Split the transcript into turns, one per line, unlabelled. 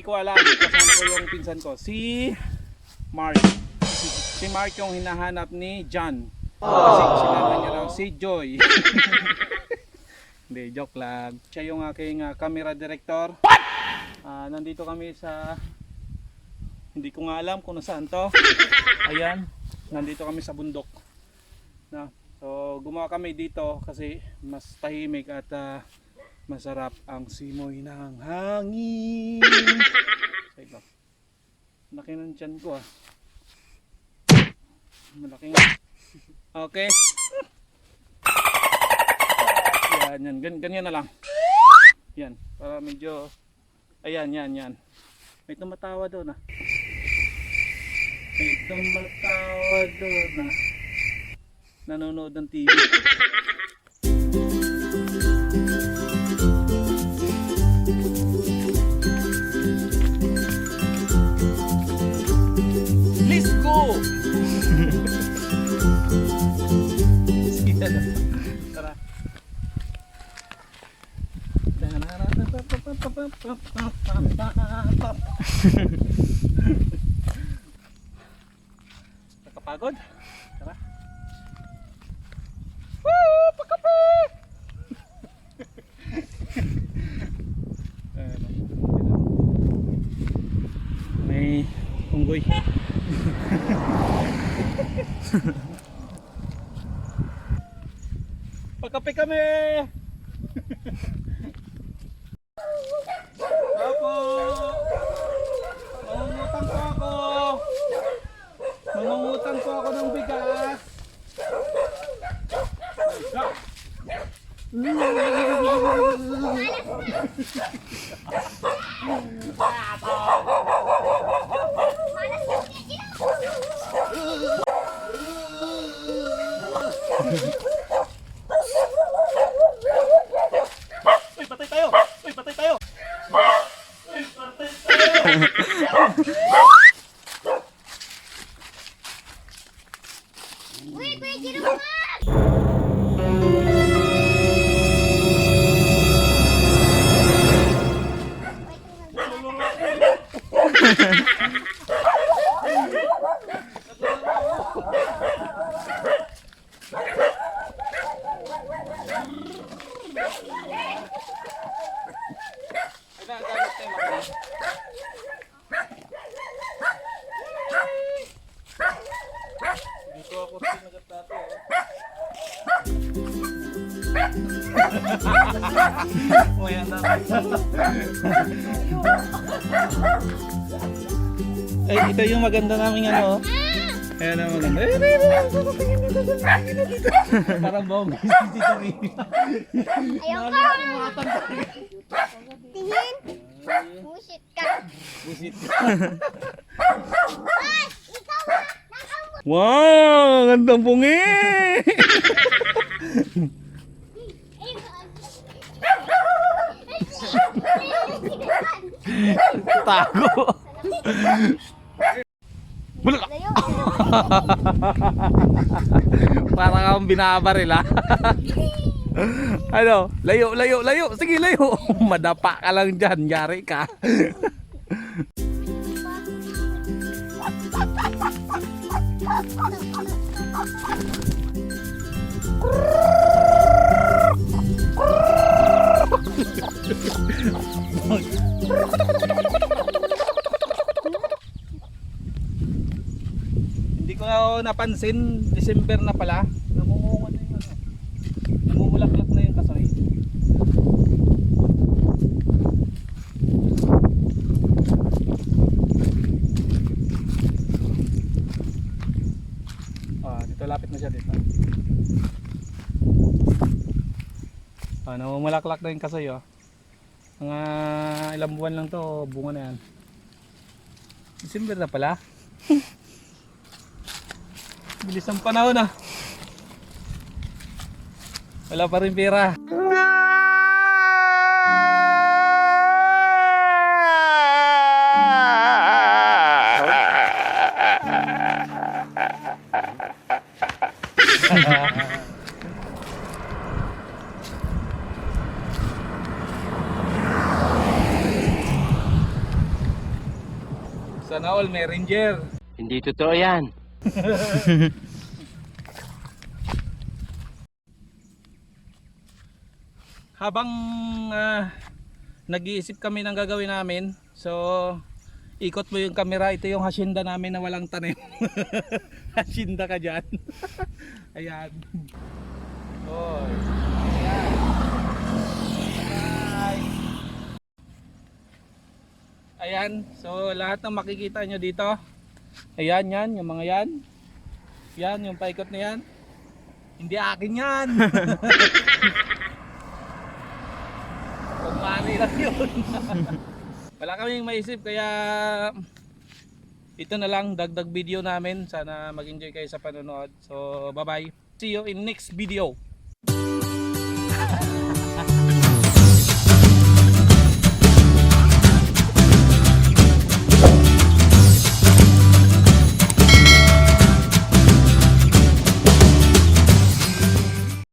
alam, kasama ko yung pinsan ko, si Mark. Si Mark yung hinahanap ni John. Kasi sinama niya raw si Joy. Hindi, joke lang. Siya yung aking ah, camera director. Ah, nandito kami sa hindi ko nga alam kung nasaan to. Ayan, nandito kami sa bundok. Na, so gumawa kami dito kasi mas tahimik at ah, masarap ang simoy ng hangin. Say ko. Laki ng tiyan ko ah. Malaki nga. Okay. Yan, yan. Gan ganyan na lang. Yan. Para medyo... Ayan, yan, yan. May tumatawa doon ah. May tumatawa doon ah. Nanonood ng TV. Nakapagod? Tara. Woo! Pagkape! Ano? May unggoy. Pagkape kami! Mangungutang po ako! Mangungutang po ako ng bigas! Uy,
Wait, wait, him back!
Ay, Ay, ito yung maganda naming ano. Ayan ang maganda. Ay, ay, ay. Parang bongga si.
Ayaw ka! Tingin! Busit ka!
Busit.
Ay! Ikaw ha! Nakamot!
Wow! Gandang bungi! Tago! Bulak! Parang akong binabaril ah. ano? Layo, layo, layo. Sige, layo. Madapa ka lang dyan. Yari ka. Hindi napansin, December na pala. Namumunga na yung ano. Namumulaklak na yung kasoy. Ah, dito lapit na siya dito. Ah, namumulaklak na yung kasoy oh. Mga ilang buwan lang to, bunga na yan. December na pala. Bilis ang panahon ah. Wala pa rin pera. Sana all may ranger.
Hindi totoo yan.
Habang ah, nag-iisip kami ng gagawin namin, so ikot mo yung camera, ito yung hacienda namin na walang tanim. hacienda ka dyan. Ayan. Oy. Ayan. Ayan, so lahat ng makikita nyo dito, ayan yan, yung mga yan. Yan, yung paikot na yan. Hindi akin yan. Kumari lang yun. Wala kaming maisip kaya ito na lang dagdag video namin. Sana mag-enjoy kayo sa panonood. So bye bye. See you in next video.